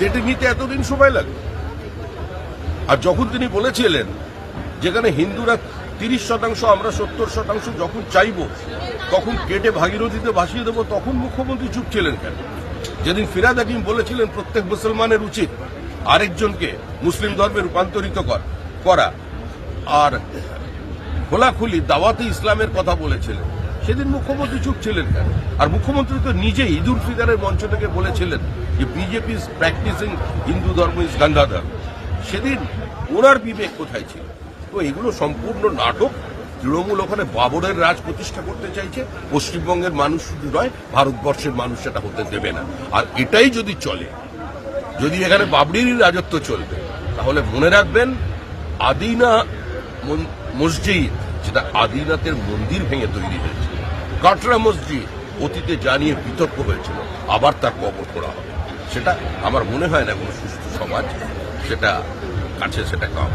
ডেটে নিতে এতদিন সময় লাগে? আর যখন তিনি বলেছিলেন যেখানে হিন্দুরা তিরিশ শতাংশ, আমরা সত্তর শতাংশ যখন চাইব, তখন কেটে ভাগীরথীতে ভাসিয়ে দেবো, তখন মুখ্যমন্ত্রী চুপ ছিলেন কেন? যেদিন ফিরাদ হাকিম বলেছিলেন, প্রত্যেক মুসলমানের উচিত আরেকজনকে মুসলিম ধর্মে রূপান্তরিত কর- করা। আর খোলাখুলি দাওয়াতে ইসলামের কথা বলেছিলেন। সেদিন মুখ্যমন্ত্রী চুপ ছিলেন কেন? আর মুখ্যমন্ত্রী তো নিজে ঈদ উল ফিতরের মঞ্চ থেকে বলেছিলেন যে বিজেপি ইজ প্র্যাকটিসিং হিন্দু ধর্ম ইজ গান্ধাধর্ম সেদিন ওনার বিবেক কোথায় ছিল? তো এগুলো সম্পূর্ণ নাটক। তৃণমূল ওখানে বাবরের রাজ প্রতিষ্ঠা করতে চাইছে। পশ্চিমবঙ্গের মানুষ শুধু নয়, ভারতবর্ষের মানুষ সেটা হতে দেবে না। আর এটাই যদি চলে, যদি এখানে বাবরিরই রাজত্ব চলবে, তাহলে মনে রাখবেন, আদিনা মসজিদ যেটা আদিনাথের মন্দির ভেঙে তৈরি হয়েছে। কাটরা মসজিদ অতীতে জানিয়ে বিতর্ক হয়েছিল, আবার তার কবর করা হবে। সেটা আমার মনে হয় না কোনো সুস্থ সমাজ, সেটা কাছে সেটা কাম।